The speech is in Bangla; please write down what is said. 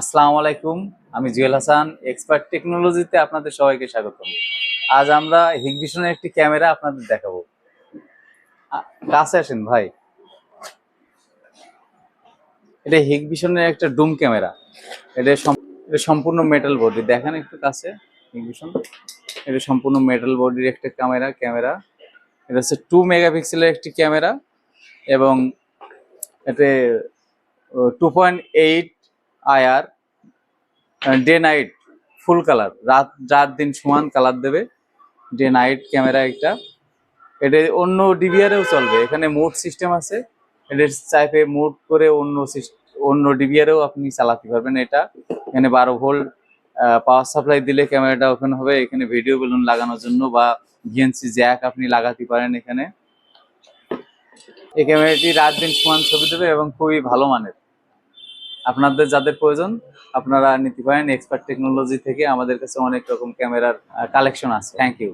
আসসালামু আলাইকুম, আমি জুয়েল হাসান, এক্সপার্ট টেকনোলজিতে আপনাদের সবাইকে স্বাগতম। আজ আমরা হিগভিশনের একটি ক্যামেরা আপনাদের দেখাবো। কাছে আসেন ভাই। এটা হিগভিশনের একটা ডুম ক্যামেরা। এটা এটা সম্পূর্ণ মেটাল বডি দেখেন একটু কাছে, হিগভিশন। এটা সম্পূর্ণ মেটাল বডির একটা ক্যামেরা ক্যামেরা। এটা হচ্ছে টু মেগাপিক্সেলের একটি ক্যামেরা এবং এতে two point eight IR day night full colour রাত রাত দিন সমান কালার দেবে। ডে নাইট ক্যামেরা একটা। এটা অন্য ডিভিআরেও চলবে। এখানে মোড সিস্টেম আছে। এটা চাইপে মোড করে অন্য অন্য ডিভিআরেও আপনি চালাতে পারবেন এটা। এখানে বারো ভোল্ট পাওয়ার সাপ্লাই দিলে ক্যামেরাটা ওপেন হবে। এখানে ভিডিও বেলুন লাগানোর জন্য বা ভিএনসি জ্যাক আপনি লাগাতে পারেন এখানে। এই ক্যামেরাটি রাত দিন সমান ছবি দেবে এবং খুবই ভালো মানের। আপনাদের যাদের প্রয়োজন, আপনারা নিতে পারেন। এক্সপার্ট টেকনোলজি থেকে আমাদের কাছে অনেক রকম ক্যামেরার কালেকশন আছে। Thank you